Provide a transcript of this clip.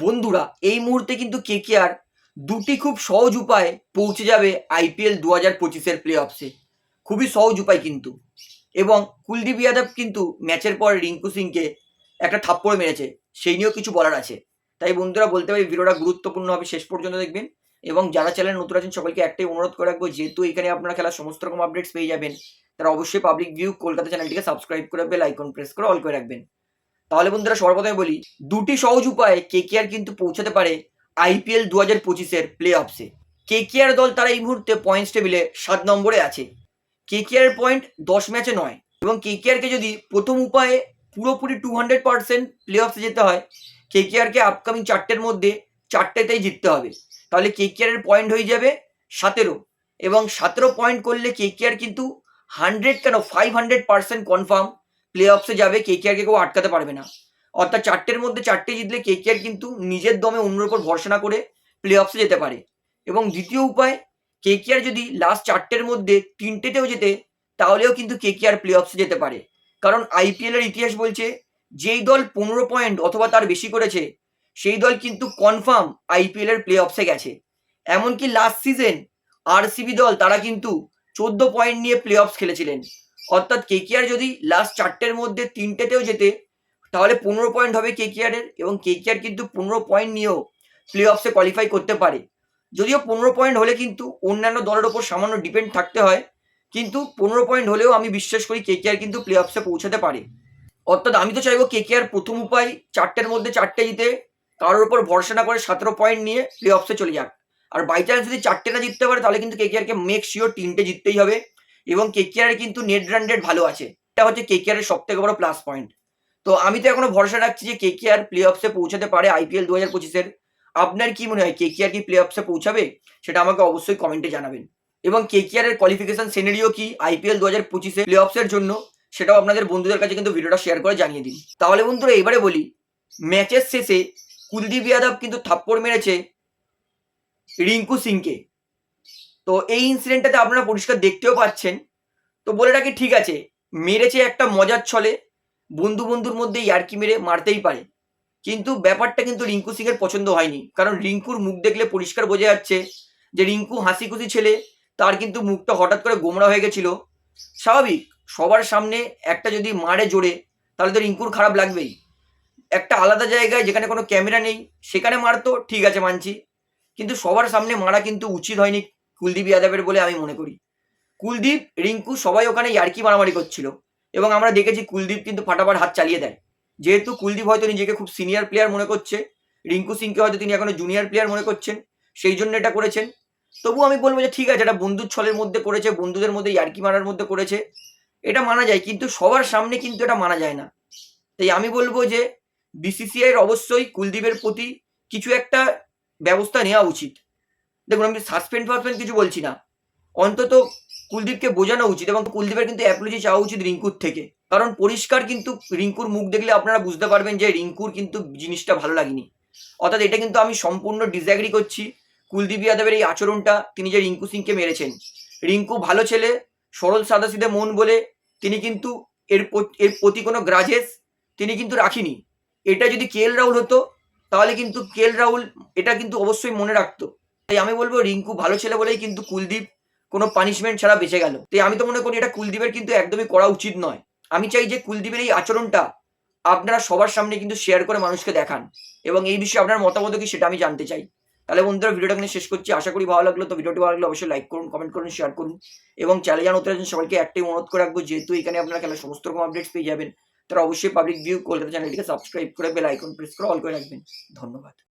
বন্ধুরা, এই মুহূর্তে কিন্তু কেকেআর দুটি খুব সহজ উপায়ে পৌঁছে যাবে আইপিএল দু হাজার পঁচিশের প্লে অফসে খুবই সহজ উপায় কিন্তু। এবং কুলদীপ যাদব কিন্তু ম্যাচের পর রিঙ্কু সিংকে একটা থাপ্পড় মেরেছে, সেই নিয়েও কিছু বলার আছে। তাই বন্ধুরা, বলতে পারি ভিডিওটা গুরুত্বপূর্ণ হবে, শেষ পর্যন্ত দেখবেন। এবং যারা চ্যানেল নতুন আছেন, সকলকে একটাই অনুরোধ করে রাখব, যেহেতু এখানে আপনারা খেলার সমস্ত রকম আপডেটস পেয়ে যাবেন, তারা অবশ্যই পাবলিক ভিউ কলকাতা চ্যানেলটিকে সাবস্ক্রাইব করে বেল আইকন প্রেস করে অল করে রাখবেন। তাহলে বন্ধুরা সর্বপ্রথমে বলি, দুটি সহজ উপায়ে কে কেকেআর কিন্তু পৌঁছাতে পারে আইপিএল দু হাজার পঁচিশের প্লে অফসে কে কেকেআর দল তারা এই মুহূর্তে পয়েন্টস টেবিলে সাত নম্বরে আছে। কে কেকেআর পয়েন্ট দশ ম্যাচে নয় এবং কে কেকেআরকে যদি প্রথম উপায়ে পুরোপুরি টু হান্ড্রেড পার্সেন্ট প্লে অফসে যেতে হয় কে কেকেআরকে আপকামিং চারটের মধ্যে চারটেতেই জিততে হবে। তাহলে কে কেকেআরের পয়েন্ট হয়ে যাবে সতেরো এবং সতেরো পয়েন্ট করলে কে কেকেআর কিন্তু হান্ড্রেড কেন five hundred percent confirm play অফসে যাবে কে কে কেকেআরকে কেউ আটকাতে পারবে না। অর্থাৎ চারটের মধ্যে চারটে জিতলে কেকেআর কিন্তু নিজের দমে অন্যের উপর ভরসা না করে প্লে অফসে যেতে পারে। এবং দ্বিতীয় উপায় কেকেআর যদি লাস্ট চারটের মধ্যে তিনটেতেও যেতে তাহলেও কিন্তু কেকেআর প্লে অফসে যেতে পারে। কারণ আইপিএল এর ইতিহাস বলছে, যেই দল পনেরো পয়েন্ট অথবা তার বেশি করেছে, সেই দল কিন্তু কনফার্ম আইপিএল এর প্লে অফসে গেছে। এমনকি লাস্ট সিজন আরসিবি দল, তারা কিন্তু চোদ্দ পয়েন্ট নিয়ে প্লে অফস খেলেছিলেন। অর্থাৎ কেকেআর যদি লাস্ট চারটের মধ্যে তিনটেতেও যেতে তাহলে পনেরো পয়েন্ট হবে কেকেআরের এবং কেকেআর কিন্তু পনেরো পয়েন্ট নিয়েও প্লে অফসে কোয়ালিফাই করতে পারে। যদিও পনেরো পয়েন্ট হলে কিন্তু অন্যান্য দলের ওপর সামান্য ডিপেন্ড থাকতে হয়, কিন্তু পনেরো পয়েন্ট হলেও আমি বিশ্বাস করি কেকেআর কিন্তু প্লে অফসে পৌঁছাতে পারে। অর্থাৎ আমি তো চাইব কেকেআর প্রথম উপায় চারটের মধ্যে চারটে জিতে, কারোর ওপর ভরসা না করে সতেরো পয়েন্ট নিয়ে প্লে অফসে চলে যাক। আর বাই চান্স যদি চারটে না জিততে পারে, তাহলে কিন্তু কেকেআরকে মেক শিওর তিনটে জিততেই হবে। এবং কেকেআর কিন্তু নেট রান রেট ভালো আছে। এটা হচ্ছে কেকেআর এর সব থেকে বড় প্লাস পয়েন্ট তো আমি তো এখনও ভরসা রাখছি যে কেকেআর প্লে অফসে পৌঁছাতে পারে আইপিএল দু হাজার পঁচিশের আপনার কি মনে হয় কেকেআর কি প্লে অফসে পৌঁছাবে? সেটা আমাকে অবশ্যই কমেন্টে জানাবেন। এবং কেকেআর এর কোয়ালিফিকেশন সিনারিও কি আইপিএল দু হাজার পঁচিশে প্লে অফসের জন্য? সেটাও আপনাদের বন্ধুদের কাছে কিন্তু ভিডিওটা শেয়ার করে জানিয়ে দিন। তাহলে বন্ধুরা, এবারে বলি ম্যাচের শেষে কুলদীপ যাদব কিন্তু থাপ্পড় মেরেছে রিঙ্কু সিংকে। তো এই ইনসিডেন্টটাতে আপনারা পরিষ্কার দেখতেও পাচ্ছেন। তো বলে রাখি, ঠিক আছে, মেরেছে একটা মজার ছলে, বন্ধু বন্ধুর মধ্যে ইয়ার্কি মেরে মারতেই পারে। কিন্তু ব্যাপারটা কিন্তু রিঙ্কু সিং এর পছন্দ হয়নি। কারণ রিঙ্কুর মুখ দেখলে পরিষ্কার বোঝা যাচ্ছে যে রিঙ্কু হাসি খুশি ছেলে, তার কিন্তু মুখটা হঠাৎ করে গোমরা হয়ে গেছিল। স্বাভাবিক, সবার সামনে একটা যদি মারে জোরে, তাহলে তো রিঙ্কুর খারাপ লাগবেই। একটা আলাদা জায়গায় যেখানে কোনো ক্যামেরা নেই, সেখানে মারতো, ঠিক আছে মানছি। কিন্তু সবার সামনে মারা কিন্তু উচিত হয়নি। কুলদীপ যাদবের বলে আমি মনে করি। কুলদীপ, রিঙ্কু সবাই ওখানে ইয়ার্কি মারামারি করছিল এবং আমরা দেখেছি কুলদীপ কিন্তু ফাটাফাট হাত চালিয়ে দেয়। যেহেতু কুলদীপ হয়তো নিজেকে খুব সিনিয়র প্লেয়ার মনে করছে, রিঙ্কু সিংকে হয়তো তিনি এখনও জুনিয়র প্লেয়ার মনে করছেন, সেই জন্য এটা করেছেন। তবু আমি বলব যে ঠিক আছে, এটা বন্ধুর ছলের মধ্যে করেছে, বন্ধুদের মধ্যে ইয়ার্কি মারার মধ্যে করেছে, এটা মানা যায়, কিন্তু সবার সামনে কিন্তু এটা মানা যায় না। তাই আমি বলব যে বিসিসিআইয়ের অবশ্যই কুলদীপের প্রতি কিছু একটা ব্যবস্থা নেওয়া উচিত। দেখুন, আমি সাসপেন্ড ফাসপেন্ড কিছু বলছি না। অন্তত কুলদীপকে বোঝানো উচিত এবং কুলদীপের কিন্তু অ্যাপ্রোচে চাওয়া উচিত রিঙ্কুর থেকে। কারণ পরিষ্কার কিন্তু রিঙ্কুর মুখ দেখলে আপনারা বুঝতে পারবেন যে রিঙ্কুর কিন্তু জিনিসটা ভালো লাগেনি। অর্থাৎ এটা কিন্তু আমি সম্পূর্ণ ডিসঅ্যাগ্রি করছি। কুলদীপ যাদবের এই আচরণটা, তিনি যে রিঙ্কু সিংকে মেরেছেন। রিঙ্কু ভালো ছেলে, সরল সাদাসিধে মন বলে, তিনি কিন্তু এর এর প্রতি কোনো গ্রাজেস তিনি কিন্তু রাখিনি। এটা যদি কে এল রাহুল হতো, তাহলে কিন্তু কে এল রাহুল, এটা কিন্তু অবশ্যই মনে রাখতো। তাই আমি বলব, রিঙ্কু ভালো ছেলে বলেই কিন্তু কুলদীপ কোনো পানিশমেন্ট ছাড়া বেঁচে গেল। তাই আমি তো মনে করি এটা কুলদীপের কিন্তু একদমই করা উচিত নয়। আমি চাই যে কুলদীপের এই আচরণটা আপনারা সবার সামনে কিন্তু শেয়ার করে মানুষকে দেখান এবং এই বিষয়ে আপনার মতামত কি সেটা আমি জানতে চাই। তাহলে বন্ধুরা, ভিডিওটা এখানে শেষ করছি। আশা করি ভালো লাগল। তো ভিডিওটি ভালো লাগলে অবশ্যই লাইক করুন কমেন্ট করুন শেয়ার করুন এবং চ্যানেল জানাতে আছেন, সবাইকে একটাই অনুরোধ করে রাখব, যেহেতু এখানে আপনারা খেলার সমস্ত রকম আপডেটস পেয়ে যাবেন, তারা অবশ্যই পাবলিক ভিউ কলকাতা চ্যানেলটিকে সাবস্ক্রাইব করে বেল আইকন প্রেস করে অল করে রাখবেন। ধন্যবাদ।